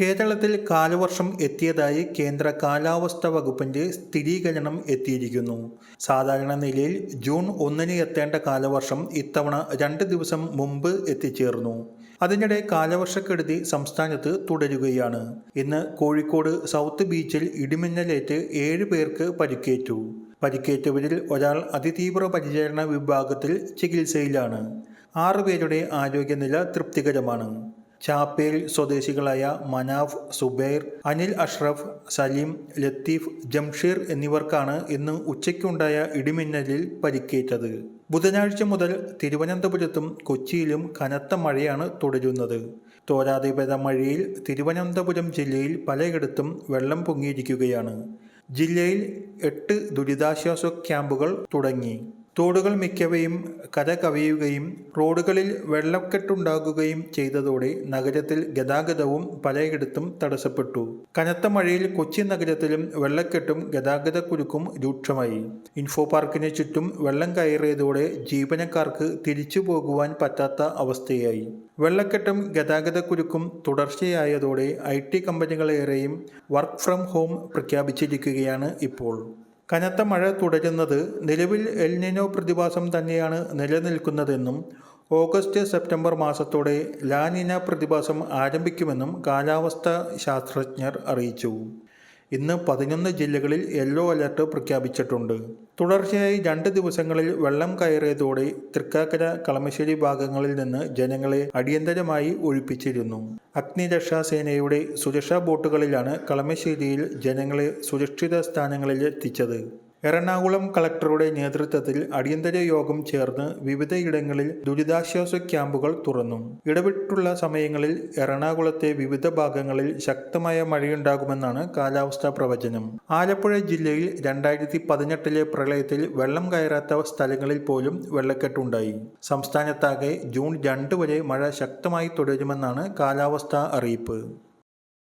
കേരളത്തിൽ കാലവർഷം എത്തിയതായി കേന്ദ്ര കാലാവസ്ഥാ വകുപ്പിന്റെ സ്ഥിരീകരണം എത്തിയിരിക്കുന്നു. സാധാരണ നിലയിൽ ജൂൺ ഒന്നിന് എത്തേണ്ട കാലവർഷം ഇത്തവണ രണ്ട് ദിവസം മുമ്പ് എത്തിച്ചേർന്നു. അതിനിടെ കാലവർഷക്കെടുതി സംസ്ഥാനത്ത് തുടരുകയാണ്. ഇന്ന് കോഴിക്കോട് സൗത്ത് ബീച്ചിൽ ഇടിമിന്നലേറ്റ് ഏഴ് പേർക്ക് പരിക്കേറ്റു. പരിക്കേറ്റവരിൽ ഒരാൾ അതിതീവ്ര പരിചരണ വിഭാഗത്തിൽ ചികിത്സയിലാണ്. ആറുപേരുടെ ആരോഗ്യനില തൃപ്തികരമാണ്. ചാപ്പേൽ സ്വദേശികളായ മനാഫ് സുബൈർ അനിൽ അഷ്റഫ് സലീം ലത്തീഫ് ജംഷീർ എന്നിവർക്കാണ് ഇന്ന് ഉച്ചയ്ക്കുണ്ടായ ഇടിമിന്നലിൽ പരിക്കേറ്റത്. ബുധനാഴ്ച മുതൽ തിരുവനന്തപുരത്തും കൊച്ചിയിലും കനത്ത മഴയാണ് തുടരുന്നത്. തോരാതെ പെയ്ത മഴയിൽ തിരുവനന്തപുരം ജില്ലയിൽ പലയിടത്തും വെള്ളം പൊങ്ങിയിരിക്കുകയാണ്. ജില്ലയിൽ എട്ട് ദുരിതാശ്വാസ ക്യാമ്പുകൾ തുടങ്ങി. തോടുകൾ മിക്കവയും കര കവിയുകയും റോഡുകളിൽ വെള്ളക്കെട്ടുണ്ടാകുകയും ചെയ്തതോടെ നഗരത്തിൽ ഗതാഗതവും പലയിടത്തും തടസ്സപ്പെട്ടു. കനത്ത മഴയിൽ കൊച്ചി നഗരത്തിലും വെള്ളക്കെട്ടും ഗതാഗതക്കുരുക്കും രൂക്ഷമായി. ഇൻഫോ പാർക്കിന് ചുറ്റും വെള്ളം കയറിയതോടെ ജീവനക്കാർക്ക് തിരിച്ചു പോകുവാൻ പറ്റാത്ത അവസ്ഥയായി. വെള്ളക്കെട്ടും ഗതാഗതക്കുരുക്കും തുടർച്ചയായതോടെ ഐ ടി കമ്പനികളേറെയും വർക്ക് ഫ്രം ഹോം പ്രഖ്യാപിച്ചിരിക്കുകയാണ് ഇപ്പോൾ. കനത്ത മഴ തുടരുന്നത് നിലവിൽ എൽനിനോ പ്രതിഭാസം തന്നെയാണ് നിലനിൽക്കുന്നതെന്നും ഓഗസ്റ്റ് സെപ്റ്റംബർ മാസത്തോടെ ലാനിന പ്രതിഭാസം ആരംഭിക്കുമെന്നും കാലാവസ്ഥാ ശാസ്ത്രജ്ഞർ അറിയിച്ചു. ഇന്ന് പതിനൊന്ന് ജില്ലകളിൽ യെല്ലോ അലർട്ട് പ്രഖ്യാപിച്ചിട്ടുണ്ട്. തുടർച്ചയായി രണ്ട് ദിവസങ്ങളിൽ വെള്ളം കയറിയതോടെ തൃക്കാക്കര കളമശ്ശേരി ഭാഗങ്ങളിൽ നിന്ന് ജനങ്ങളെ അടിയന്തരമായി ഒഴിപ്പിച്ചിരുന്നു. അഗ്നിരക്ഷാ സേനയുടെ സുരക്ഷാ ബോട്ടുകളിലാണ് കളമശ്ശേരിയിൽ ജനങ്ങളെ സുരക്ഷിത സ്ഥാനങ്ങളിൽ എത്തിച്ചത്. എറണാകുളം കളക്ടറുടെ നേതൃത്വത്തിൽ അടിയന്തര യോഗം ചേർന്ന് വിവിധയിടങ്ങളിൽ ദുരിതാശ്വാസ ക്യാമ്പുകൾ തുറന്നു. ഇടവിട്ടുള്ള സമയങ്ങളിൽ എറണാകുളത്തെ വിവിധ ഭാഗങ്ങളിൽ ശക്തമായ മഴയുണ്ടാകുമെന്നാണ് കാലാവസ്ഥാ പ്രവചനം. ആലപ്പുഴ ജില്ലയിൽ രണ്ടായിരത്തി പതിനെട്ടിലെ പ്രളയത്തിൽ വെള്ളം കയറാത്ത സ്ഥലങ്ങളിൽ പോലും വെള്ളക്കെട്ടുണ്ടായി. സംസ്ഥാനത്താകെ ജൂൺ രണ്ട് വരെ മഴ ശക്തമായി തുടരുമെന്നാണ് കാലാവസ്ഥാ അറിയിപ്പ്.